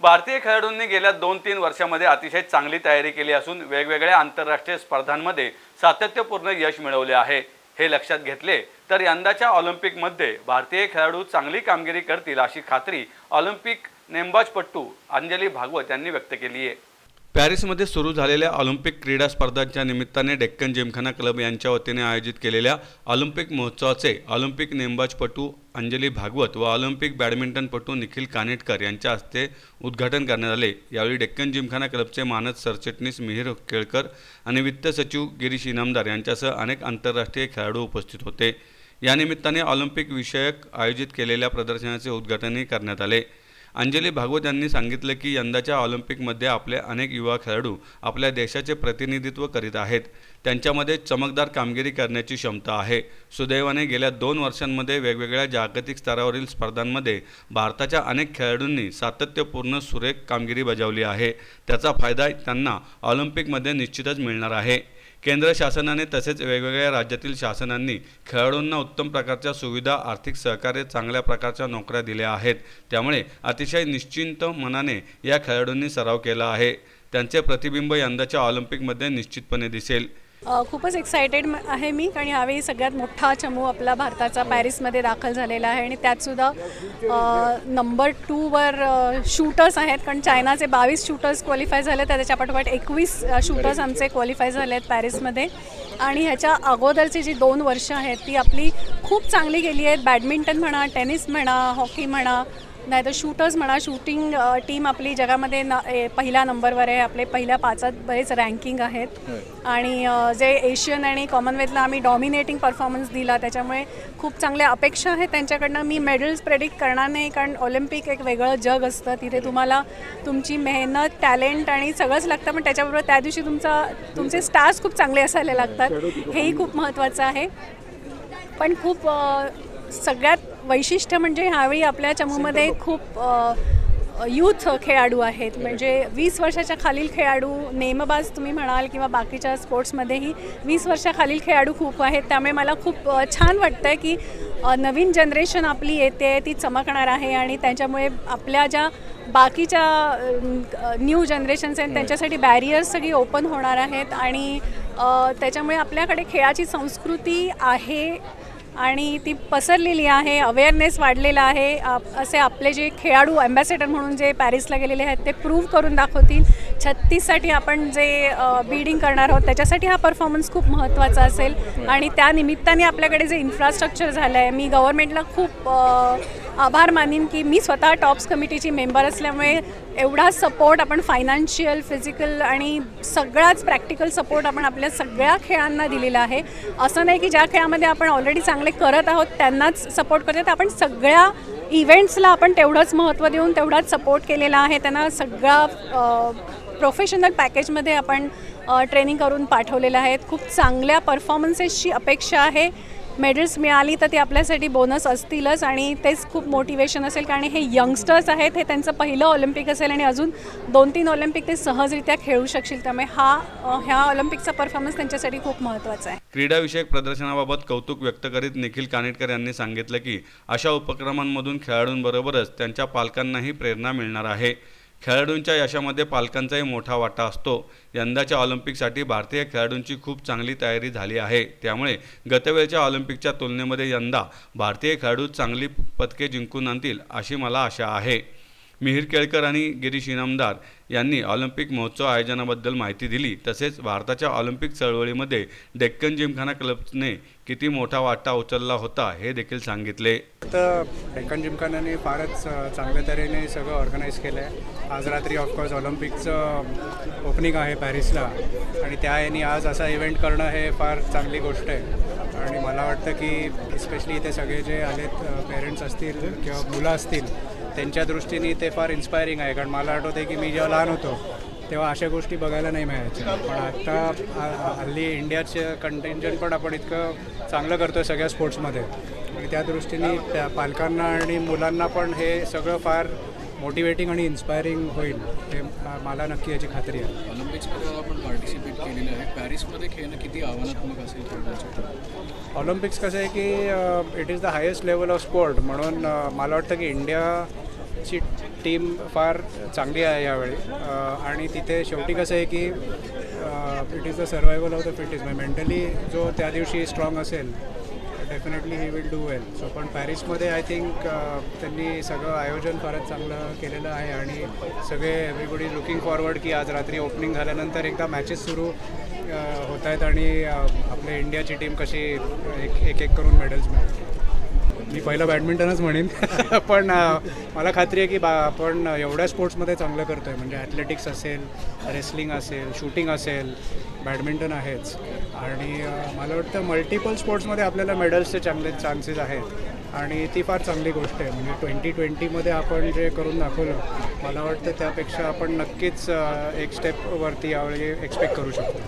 भारतीय खेळाडूंनी गेल्या दोन तीन वर्षामध्ये अतिशय चांगली तयारी केली असून वेगवेगळ्या आंतरराष्ट्रीय स्पर्धांमध्ये सातत्यपूर्ण यश मिळवले आहे. हे लक्षात घेतले तर यंदाच्या ऑलिम्पिकमध्ये भारतीय खेळाडू चांगली कामगिरी करतील अशी खात्री ऑलिम्पिक नेमबाजपट्टू अंजली भागवत यांनी व्यक्त केली आहे. पॅरिसमध्ये सुरू झालेल्या ऑलिम्पिक क्रीडा स्पर्धांच्या निमित्ताने डेक्कन जिमखाना क्लब यांच्या वतीने आयोजित केलेल्या ऑलिम्पिक महोत्सवाचे ऑलिम्पिक नेमबाजपटू अंजली भागवत व ऑलिम्पिक बॅडमिंटनपटू निखिल कानेटकर यांच्या हस्ते उद्घाटन करण्यात आले. यावेळी डेक्कन जिमखाना क्लबचे मानद सरचिटणीस मिहीर केळकर आणि वित्त सचिव गिरीश इनामदार यांच्यासह अनेक आंतरराष्ट्रीय खेळाडू उपस्थित होते. यानिमित्ताने ऑलिम्पिक विषयक आयोजित केलेल्या प्रदर्शनाचे उद्घाटनही करण्यात आले. अंजली भागवत यांनी सांगितलं की यंदाच्या ऑलिम्पिकमध्ये आपले अनेक युवा खेळाडू आपल्या देशाचे प्रतिनिधित्व करीत आहेत. त्यांच्यामध्ये चमकदार कामगिरी करण्याची क्षमता आहे. सुदैवाने गेल्या दोन वर्षांमध्ये वेगवेगळ्या जागतिक स्तरावरील स्पर्धांमध्ये भारताच्या अनेक खेळाडूंनी सातत्यपूर्ण सुरेख कामगिरी बजावली आहे. त्याचा फायदा त्यांना ऑलिम्पिकमध्ये निश्चितच मिळणार आहे. केंद्र शासनाने तसेच वेगवेगळ्या राज्यातील शासनांनी खेळाडूंना उत्तम प्रकारच्या सुविधा आर्थिक सहकार्य चांगल्या प्रकारच्या नोकऱ्या दिल्या आहेत. त्यामुळे अतिशय निश्चिंत मनाने या खेळाडूंनी सराव केला आहे. त्यांचे प्रतिबिंब यंदाच्या ऑलिम्पिकमध्ये निश्चितपणे दिसेल. खूपच एक्सायटेड आहे मी. कारण यावेळी सगळ्यात मोठा चमू आपला भारताचा पॅरिसमध्ये दाखल झालेला आहे. आणि त्यातसुद्धा नंबर टूवर शूटर्स आहेत. कारण चायनाचे बावीस शूटर्स क्वालिफाय झाले. तर त्याच्या पाठोपाठ एकवीस शूटर्स आमचे क्वालिफाय झाले आहेत पॅरिसमध्ये. आणि ह्याच्या अगोदरची जी दोन वर्षं आहेत ती आपली खूप चांगली गेली आहेत. बॅडमिंटन म्हणा टेनिस म्हणा हॉकी म्हणा नाही तर शूटर्स म्हणा शूटिंग टीम आपली जगामध्ये न ए, पहिल्या नंबरवर आहे. आपले पहिल्या पाचात बरेच रँकिंग आहेत. आणि जे एशियन आणि कॉमनवेल्थला आम्ही डॉमिनेटिंग परफॉर्मन्स दिला त्याच्यामुळे खूप चांगल्या अपेक्षा आहेत त्यांच्याकडनं. मी मेडल्स प्रेडिक्ट करणार नाही कारण ऑलिम्पिक एक वेगळं जग असतं. तिथे तुम्हाला तुमची मेहनत टॅलेंट आणि सगळंच लागतं. पण त्याच्याबरोबर त्या दिवशी तुमचा तुमचे स्टार्स खूप चांगले असायला लागतात. हेही खूप महत्त्वाचं आहे. पण खूप सगळ्यात वैशिष्ट्य म्हणजे ह्यावेळी आपल्या चमूमध्ये खूप यूथ खेळाडू आहेत. म्हणजे वीस वर्षाच्या खालील खेळाडू नेमबाज तुम्ही म्हणाल किंवा बाकीच्या स्पोर्ट्समध्येही वीस वर्षाखालील खेळाडू खूप आहेत. त्यामुळे मला खूप छान वाटतं आहे की नवीन जनरेशन आपली येते ती चमकणार आहे आणि त्याच्यामुळे आपल्या ज्या बाकीच्या न्यू जनरेशन्स आहेत त्यांच्यासाठी बॅरियर्स सगळी ओपन होणार आहेत आणि त्याच्यामुळे आपल्याकडे खेळाची संस्कृती आहे. आणि ती पसरलेली आहे अवेअरनेस वाढलेला आहे. आप- असे आपले जे खेळाडू अँबॅसेडर म्हणून जे पॅरिसला गेलेले आहेत ते प्रूव्ह करून दाखवतील. छत्तीससाठी आपण जे बिडिंग करणार आहोत त्याच्यासाठी हा परफॉर्मन्स खूप महत्त्वाचा असेल. आणि त्या निमित्ताने आपल्याकडे जे इन्फ्रास्ट्रक्चर झालं आहे मी गव्हर्मेंटला खूप आभार मानीन की मी स्वतः टॉप्स कमिटीची मेंबर असल्यामुळे एवढा सपोर्ट आपण फायनान्शियल फिजिकल आणि सगळाच प्रॅक्टिकल सपोर्ट आपण आपल्या सगळ्या खेळांना दिलेला आहे. असं नाही की ज्या खेळामध्ये आपण ऑलरेडी चांगले करत आहोत त्यांनाच सपोर्ट करतो तर आपण सगळ्या इव्हेंट्सला आपण तेवढंच महत्त्व देऊन तेवढाच सपोर्ट केलेला आहे. त्यांना सगळा प्रोफेशनल पॅकेजमध्ये आपण ट्रेनिंग करून पाठवलेलं आहे. खूप चांगल्या परफॉर्मन्सेसची अपेक्षा आहे. मेडल्स मिळाली तर ते आपल्यासाठी बोनस असतीलच आणि तेच खूप मोटिवेशन असेल कारण हे यंगस्टर्स आहेत हे त्यांचं पहिलं ऑलिम्पिक असेल आणि अजून दोन तीन ऑलिम्पिक ते सहजरित्या खेळू शकतील त्यामुळे हा ह्या ऑलिम्पिकचा परफॉर्मन्स त्यांच्यासाठी खूप महत्त्वाचा आहे. क्रीडाविषयक प्रदर्शनाबाबत कौतुक व्यक्त करीत निखिल कानेटकर यांनी सांगितलं की अशा उपक्रमांमधून खेळाडूंबरोबरच त्यांच्या पालकांनाही प्रेरणा मिळणार आहे. खेळाडूंच्या यशामध्ये पालकांचाही मोठा वाटा असतो. यंदाच्या ऑलिम्पिकसाठी भारतीय खेळाडूंची खूप चांगली तयारी झाली आहे. त्यामुळे गतवेळच्या ऑलिम्पिकच्या तुलनेमध्ये यंदा भारतीय खेळाडू चांगली पदके जिंकून आणतील अशी मला आशा आहे. मिहीर केळकर आणि गिरीश इनामदार यांनी ऑलिम्पिक महोत्सव आयोजनाबद्दल माहिती दिली. तसेच भारताच्या ऑलिम्पिक चळवळीमध्ये डेक्कन जिमखाना क्लबने किती मोठा वाटा उचलला होता हे देखील सांगितले. तर डेक्कन जिमखानाने फारच चांगल्या तऱ्हेने सगळं ऑर्गनाईज केलं आहे आज रात्री ऑफकोर्स ऑलिम्पिकचं ओपनिंग आहे पॅरिसला. आणि त्या याने आज असा इव्हेंट करणं हे फार चांगली गोष्ट आहे. आणि मला वाटतं की स्पेशली इथे सगळे जे आलेत पेरेंट्स असतील किंवा मुलं असतील त्यांच्या दृष्टीने ते फार इन्स्पायरिंग आहे. कारण मला आठवतं आहे की मी जेव्हा लहान होतो तेव्हा अशा गोष्टी बघायला नाही मिळायच्या. पण आत्ता हल्ली इंडियाचे कंटेंजंट पण आपण इतकं चांगलं करतो आहे सगळ्या स्पोर्ट्समध्ये आणि म्हणजे त्या दृष्टीने त्या पालकांना आणि मुलांना पण हे सगळं फार मोटिवेटिंग आणि इन्स्पायरिंग होईल हे मला नक्की याची खात्री आहे. ऑलिम्पिक्समध्ये आपण पार्टिसिपेट केलेलं आहे पॅरिसमध्ये खेळणं किती आव्हानात्मक असेल खेळण्यासाठी? ऑलिम्पिक्स कसं आहे की it is the highest level of sport म्हणून मला वाटतं की इंडिया इंडियाची टीम फार चांगली आहे यावेळी. आणि तिथे शेवटी कसं आहे की it is the survival of the fittest म्हणजे मेंटली जो त्या दिवशी स्ट्रॉंग असेल definitely he will do well so पण पॅरिसमध्ये आय थिंक uh, त्यांनी सगळं आयोजन फारच चांगलं केलेलं आहे आणि सगळे एव्हरीबडी लुकिंग फॉरवर्ड की आज रात्री ओपनिंग झाल्यानंतर एकदा मॅचेस सुरू uh, होत आहेत आणि आपल्या इंडियाची टीम कशी एक एक एक करून मेडल्स मिळते मी पहिलं बॅडमिंटनच म्हणेन. पण मला खात्री आहे की बा आपण एवढ्या स्पोर्ट्समध्ये चांगलं करतो आहे म्हणजे ॲथलेटिक्स असेल रेसलिंग असेल शूटिंग असेल बॅडमिंटन आहेच. आणि मला वाटतं मल्टिपल स्पोर्ट्समध्ये आपल्याला मेडल्सचे चांगले चान्सेस आहेत. आणि ती फार चांगली गोष्ट आहे. म्हणजे ट्वेंटी ट्वेंटीमध्ये आपण जे करून दाखवलं मला वाटतं त्यापेक्षा आपण नक्कीच एक स्टेपवरती यावेळी एक्सपेक्ट करू शकतो.